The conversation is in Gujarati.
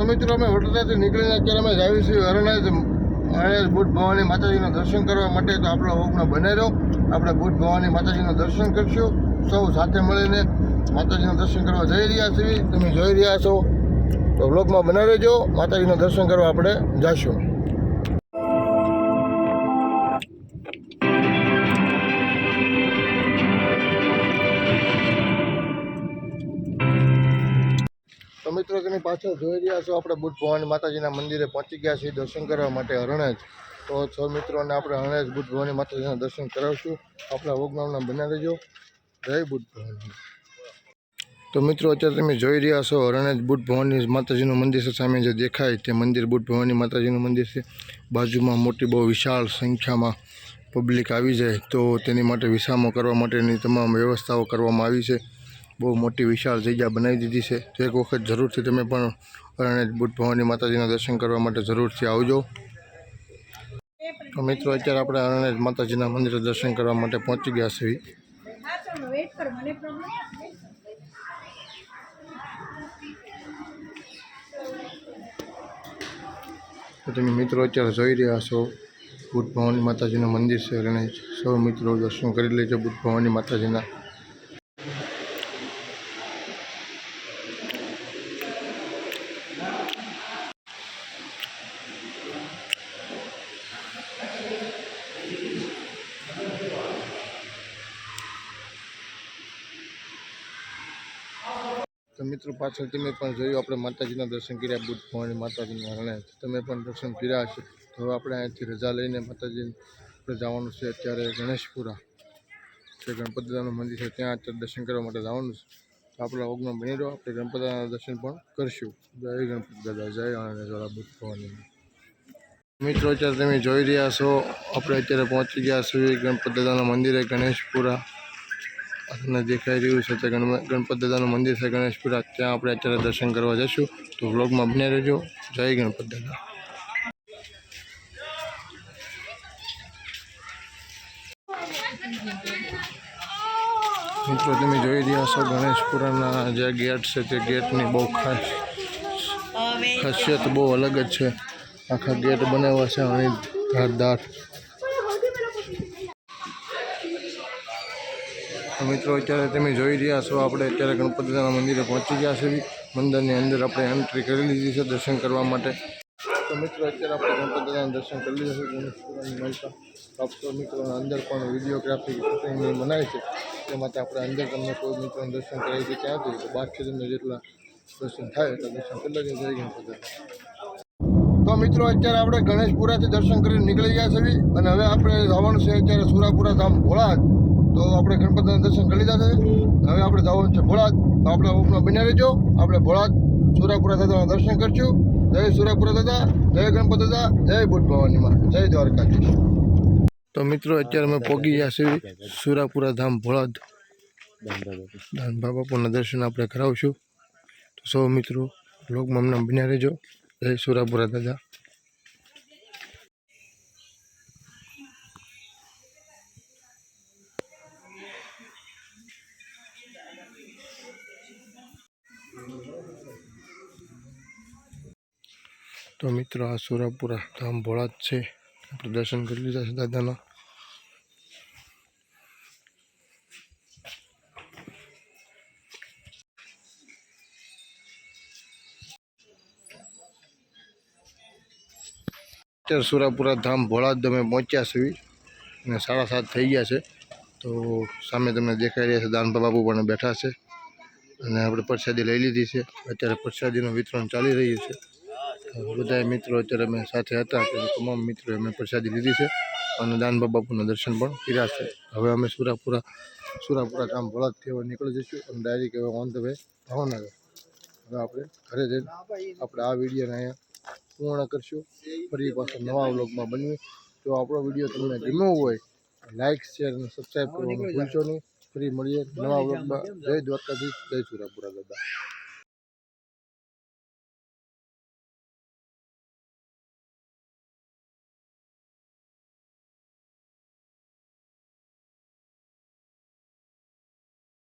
તો મિત્રો અમે વડોદરાથી નીકળીને અત્યારે અમે જાવી છીએ અરણેજ અરણેજ બુટ ભવાની માતાજીના દર્શન કરવા માટે. તો આપણા વોકમાં બને રહ્યો આપણે બુટ ભવાની માતાજીના દર્શન કરીશું. સૌ સાથે મળીને માતાજીના દર્શન કરવા જઈ રહ્યા છીએ. તમે જોઈ રહ્યા છો. તો બ્લોગમાં બનાવી રહેજો. માતાજીના દર્શન કરવા આપણે જાશું. મિત્રો તેની પાછળ જોઈ રહ્યા છો, આપણે બુટ ભવાની માતાજીના મંદિરે પહોંચી ગયા છીએ દર્શન કરવા માટે હરણેજ. તો છ મિત્રોને આપણે હરણેજ બુટ ભવાની માતાજીના દર્શન કરાવશું. આપણા વોગનામના બનાવી દેજો. જય બુદ્ધ ભવાની. તો મિત્રો, અત્યારે તમે જોઈ રહ્યા છો, હરણેજ બુટ ભવાની માતાજીનું મંદિર છે. સામે જે દેખાય તે મંદિર બુટ ભવાની માતાજીનું મંદિર છે. બાજુમાં મોટી બહુ વિશાળ સંખ્યામાં પબ્લિક આવી જાય તો તેની માટે વિસામો કરવા માટેની તમામ વ્યવસ્થાઓ કરવામાં આવી છે. બહુ મોટી વિશાળ જગ્યા બનાવી દીધી છે. એક વખત જરૂરથી તમે પણ અરણેજ બુટ ભવાની માતાજીના દર્શન કરવા માટે જરૂરથી આવજો. તો મિત્રો, અત્યારે આપણે અરણેજ માતાજીના મંદિરે દર્શન કરવા માટે પહોંચી ગયા છીએ. તો તમે મિત્રો અત્યારે જોઈ રહ્યા છો બુટ ભવાની માતાજીનું મંદિર છે અરણેજ સૌ મિત્રો દર્શન કરી લેજો બુટ ભવાની માતાજીના. તો મિત્રો, પાછળ તમે પણ જોયું, આપણે માતાજીના દર્શન કર્યા, બુદ્ધ ભવાની માતાજીના હરણે. તમે પણ દર્શન કર્યા હશે. તો હવે આપણે અહીંયાથી રજા લઈને માતાજી આપણે જવાનું છે. અત્યારે ગણેશપુરા જે ગણપતિદાનું મંદિર છે. ત્યાં અત્યારે દર્શન કરવા માટે જવાનું છે. આપણા ઓગમાં બની રહ્યો. આપણે ગણપતિના દર્શન પણ કરશું. જય ગણપતિ દાદા, જય આનંદ બુદ્ધ ભવાની મિત્રો, અત્યારે તમે જોઈ રહ્યા છો, આપણે અત્યારે પહોંચી ગયા છીએ ગણપતિ દાદાના મંદિરે ગણેશપુરા. આપણને દેખાઈ રહ્યું છે, તે ગણપત દાદાનું મંદિર છે, ગણેશપુરા. ત્યાં આપણે અત્યારે દર્શન કરવા જઈશું. તો વ્લોગમાં બને રહેજો. જય ગણપત દાદા. મિત્રો, તમે જોઈ રહ્યા છો ગણેશપુરાના જે ગેટ છે, તે ગેટની બહુ ખાસ ખાસિયત બહુ અલગ જ છે. આખા ગેટ બનાવ્યા છે અને ધારદાર તો મિત્રો, અત્યારે તમે જોઈ રહ્યા છો, આપણે અત્યારે ગણપતિના મંદિરે પહોંચી ગયા છે મંદિરની અંદર આપણે એન્ટ્રી કરી લીધી છે દર્શન કરવા માટે. તો મિત્રો, અત્યારે આપણે ગણપતિના દર્શન કરી લીધા છે. ગણેશપુરાની મળતા આપતો મિત્રો અંદર પણ વિડીયોગ્રાફી બનાવી છે. તે માટે આપણે અંદર તમને કોઈ મિત્રોને દર્શન કરાવી છે ત્યાં તો બાકી તમને જેટલા દર્શન થાય એટલા દર્શન કરી લેજો. જય ગણપતિ. તો મિત્રો, અત્યારે આપણે ગણેશપુરાથી દર્શન કરીને નીકળી ગયા છીએ. અને હવે આપણે જવાનું છે અત્યારે સુરાપુરા ધામ ભોળાજ તો આપણે ગણપતિના દર્શન કરી લીધા છે. હવે આપણે જવાનું છે ભોળાજ તો આપણે ઉપમાં બન્યા રહેજો. આપણે ભોળાજ સુરાપુરા દાદાના દર્શન કરશું. જય સુરાપુરા દાદા, જય ગણપતિ દાદા, જય બુદ્ધ ભવાનીમાં. જય દ્વારકાધીશ. તો મિત્રો, અત્યારે અમે પહોંચી ગયા છીએ સુરાપુરા ધામ ભોળાજ દાનબા બાપુના દર્શન આપણે કરાવશું. તો સૌ મિત્રો, લોકમાં અમને બન્યા રહેજો. જય સુરાપુરા દાદા. તો મિત્રો, આ સુરાપુરા ધામ ભોળા જ છે દર્શન કરી લીધા છે દાદાના. અત્યારે સુરાપુરા ધામ ભોળા જ અમે પહોંચ્યા છીએ અને સાડા સાત થઈ ગયા છે. તો સામે તમને દેખાઈ રહ્યા છે દાનભા બાપુ પણ બેઠા છે અને આપણે પ્રસાદી લઈ લીધી છે. અત્યારે પ્રસાદીનું વિતરણ ચાલી રહ્યું છે. બધા મિત્રો અત્યારે અમે સાથે હતા તો તમામ મિત્રોએ અમે પ્રસાદી લીધી છે અને દાનબા બાપુના દર્શન પણ કર્યા છે. હવે અમે સુરાપુરા સુરાપુરા ગામ ભોળાદથી હવે નીકળી જઈશું અને ડાયરેક્ટ હવે ઓન ધ વે ભાવનગર. હવે આપણે ઘરે જઈને આપણે આ વિડીયોને અહીંયા પૂર્ણ કરશું. ફરી પાછા નવા વ્લોગમાં બનવી જો આપણો વીડિયો તમને ગમ્યો હોય લાઇક શેર અને સબસ્ક્રાઈબ કરવાનું ભૂલશો નહીં. ફરી મળીએ નવા વ્લોગમાં. જય દ્વારકાધીશ, જય સુરાપુરા દાદા.